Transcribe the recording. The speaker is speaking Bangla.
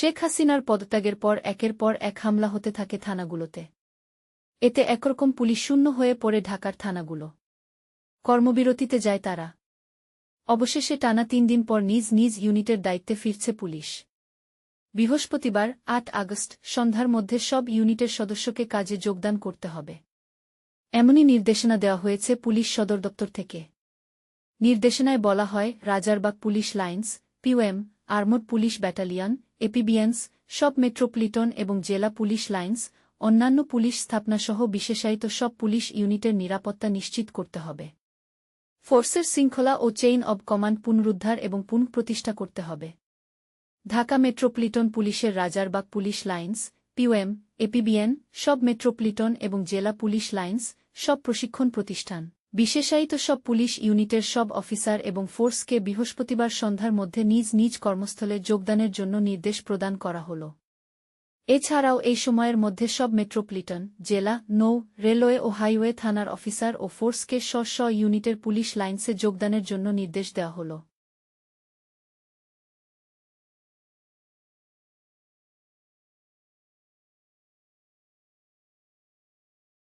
শেখ হাসিনার পদত্যাগের পর একের পর এক হামলা হতে থাকে থানাগুলোতে। এতে একরকম পুলিশ শূন্য হয়ে পড়ে ঢাকার থানাগুলো। কর্মবিরতিতে যায় তারা। অবশেষে টানা তিন দিন পর নিজ নিজ ইউনিটের দায়িত্বে ফিরছে পুলিশ। বৃহস্পতিবার, আট আগস্ট, সন্ধ্যার মধ্যে সব ইউনিটের সদস্যকে কাজে যোগদান করতে হবে। এমনই নির্দেশনা দেওয়া হয়েছে পুলিশ সদর দপ্তর থেকে। নির্দেশনায় বলা হয়, Rajarbag police lines, POM armed police battalion, APBNs, সব মেট্রোপলিটন এবং জেলা পুলিশ লাইন্স, অন্যান্য পুলিশ স্থাপনাসহ বিশেষায়িত সব পুলিশ ইউনিটের নিরাপত্তা নিশ্চিত করতে হবে। ফোর্সের শৃঙ্খলা ও চেইন অব কমান্ড পুনরুদ্ধার এবং পুনঃপ্রতিষ্ঠা করতে হবে। ঢাকা মেট্রোপলিটন পুলিশের Rajarbag police lines, POM, APBN, সব মেট্রোপলিটন এবং জেলা পুলিশ লাইন্স, সব প্রশিক্ষণ প্রতিষ্ঠান। বিশেষায়িত সব পুলিশ ইউনিটের সব অফিসার এবং ফোর্সকে বৃহস্পতিবার সন্ধ্যার মধ্যে নিজ নিজ কর্মস্থলে যোগদানের জন্য নির্দেশ প্রদান করা হল। এছাড়াও এই সময়ের মধ্যে সব মেট্রোপলিটন, জেলা, নৌ, রেলওয়ে ও হাইওয়ে থানার অফিসার ও ফোর্সকে স্ব স্ব ইউনিটের পুলিশ লাইন্সে যোগদানের জন্য নির্দেশ দেওয়া হল।